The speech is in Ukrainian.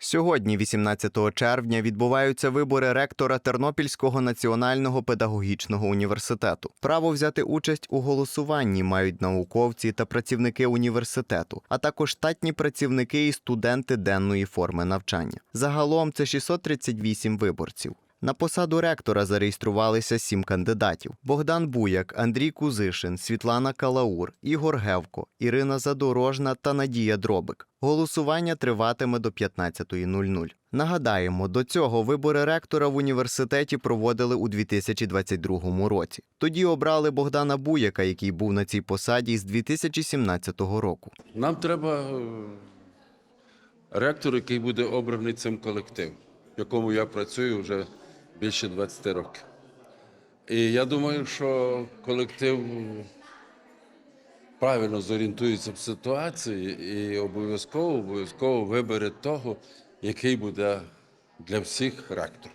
Сьогодні, 18 червня, відбуваються вибори ректора Тернопільського національного педагогічного університету. Право взяти участь у голосуванні мають науковці та працівники університету, а також штатні працівники і студенти денної форми навчання. Загалом це 638 виборців. На посаду ректора зареєструвалися сім кандидатів: Богдан Буяк, Андрій Кузишин, Світлана Калаур, Ігор Гевко, Ірина Задорожна та Надія Дробик. Голосування триватиме до 15.00. Нагадаємо, до цього вибори ректора в університеті проводили у 2022 році. Тоді обрали Богдана Буяка, який був на цій посаді з 2017 року. Нам треба е, ректор, який буде обраний цим колективом, в якому я працюю вже більше 20 років. І я думаю, що колектив правильно зорієнтується в ситуації і обов'язково обов'язково вибере того, який буде для всіх ректор.